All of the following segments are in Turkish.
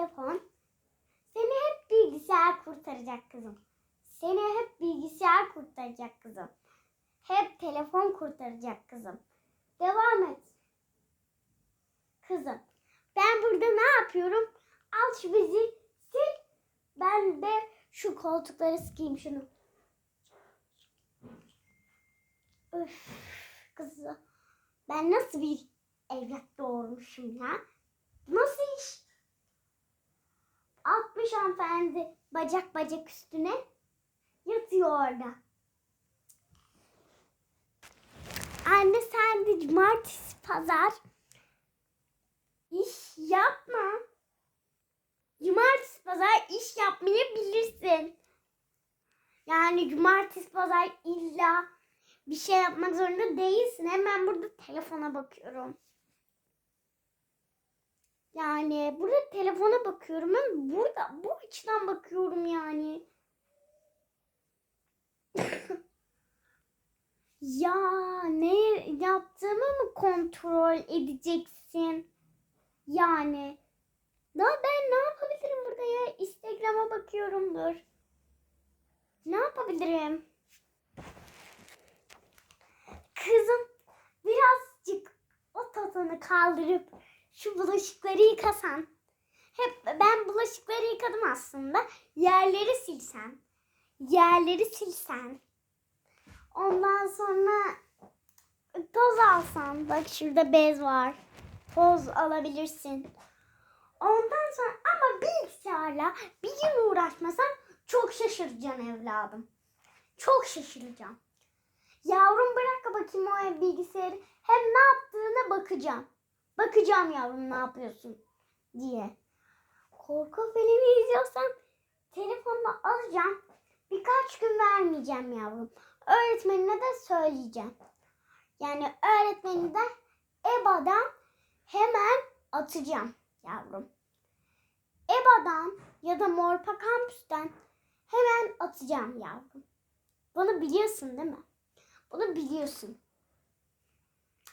telefon seni hep bilgisayar kurtaracak kızım. Seni hep bilgisayar kurtaracak kızım. Hep telefon kurtaracak kızım. Devam et. Kızım. Ben burada ne yapıyorum? Al şu bezi sil. Ben de şu koltukları sıkayım şunu. Öf kızım. Ben nasıl bir evlat doğurmuşum ya? Nasıl iş? 60 hanımefendi bacak bacak üstüne yatıyor orada. Anne sen de cumartesi pazar iş yapma. Cumartesi pazar iş yapmayabilirsin. Yani cumartesi pazar illa bir şey yapmak zorunda değilsin. Hemen burada telefona bakıyorum. Yani burada telefona bakıyorum. Ben burada bu açıdan bakıyorum yani. ya ne yaptığımı mı kontrol edeceksin? Yani. Da ben ne yapabilirim burada ya? Instagram'a bakıyorumdur. Ne yapabilirim? Kızım birazcık o tatanı kaldırıp şu bulaşıkları yıkasan. Hep ben bulaşıkları yıkadım aslında. Yerleri silsen. Yerleri silsen. Ondan sonra toz alsan. Bak şurada bez var. Toz alabilirsin. Ondan sonra ama bilgisayarla bir gün uğraşmasan çok şaşıracaksın evladım. Çok şaşıracağım. Yavrum bırak bakayım o bilgisayarı. Hem ne yaptığına bakacağım. Bakacağım yavrum ne yapıyorsun diye. Korku filmi izliyorsan telefonunu alacağım. Birkaç gün vermeyeceğim yavrum. Öğretmenine de söyleyeceğim. Yani öğretmeni de EBA'dan hemen atacağım yavrum. EBA'dan ya da Morpa Kampüs'ten hemen atacağım yavrum. Bunu biliyorsun değil mi? Bunu biliyorsun.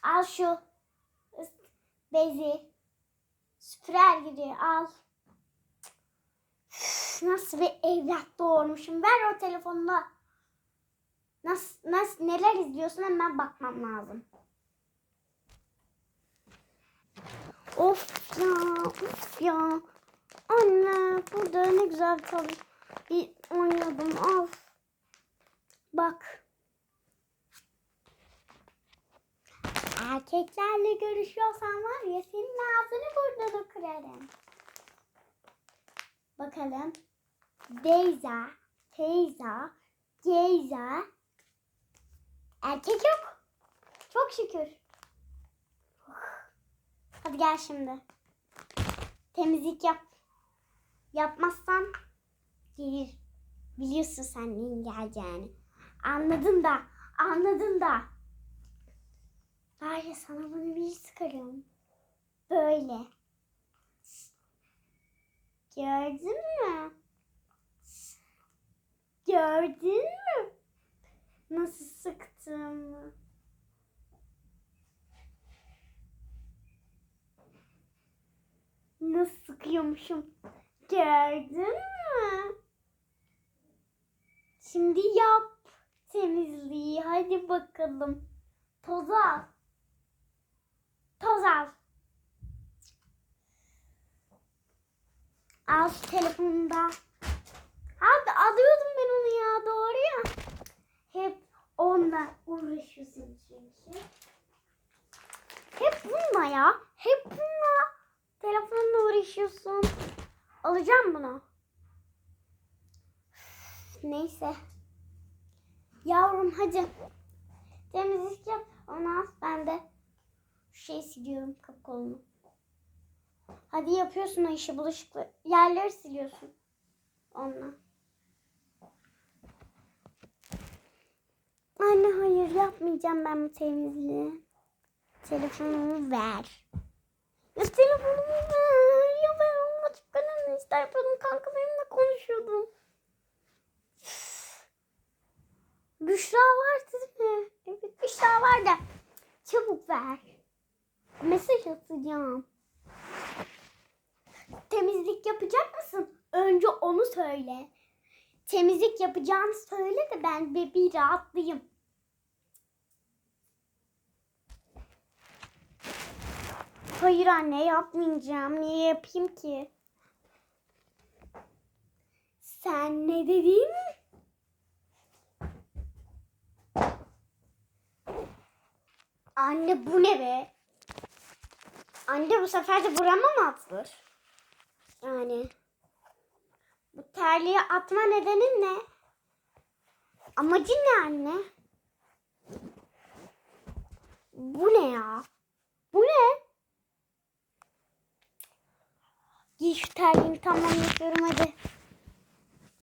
Al şu bezi. Süpürer gibi al. Üf, Nasıl bir evlat doğurmuşum. Ver o telefonunu. Nasıl, nasıl, neler izliyorsun hemen bakmam lazım. Of ya, of ya. Anne, burada ne güzel çalış bir oynuyordum. Of. Bak. Erkeklerle görüşüyorsan var ya senin ağzını burada kırarım. Bakalım. Deyza, teyza, geyza. Erkek yok. Çok şükür. Hadi gel şimdi. Temizlik yap. Yapmazsan gelir. Biliyorsun sen neyin geleceğini. Anladın da, anladın da. Ya sana bunu bir sıkarım. Böyle. Gördün mü? Gördün mü? Nasıl sıktığımı? Nasıl sıkıyormuşum? Gördün mü? Şimdi yap temizliği. Hadi bakalım. Toz al. Toz al. Al şu telefonu da. Abi alıyordum ben onu ya doğru ya. Hep onunla uğraşıyorsun çünkü. Hep bununla ya. Hep bununla. Telefonla uğraşıyorsun. Alacağım bunu. Neyse. Yavrum hadi. Temizlik yap. Onu al. Ben de şu şeyi siliyorum kapı kolunu. Hadi yapıyorsun o işi bulaşıklı. Yerleri siliyorsun. Onunla. Anne hayır yapmayacağım ben bu temizliği. Telefonumu ver. Ya telefonumu ver. Ya ben onunla çıkmadan ister yapıyordum. Kanka benimle konuşuyordum. Büşra var değil mi? Evet Büşra var da. Çabuk ver. Mesaj atacağım. Temizlik yapacak mısın? Önce onu söyle. Temizlik yapacağını söyle de ben bir, rahatlayayım. Hayır anne yapmayacağım. Niye yapayım ki? Sen ne dedin? Anne bu ne be? Anne bu sefer de burama mı atılır? Yani bu terliği atma nedenin ne? Amacın ne anne? Bu ne ya?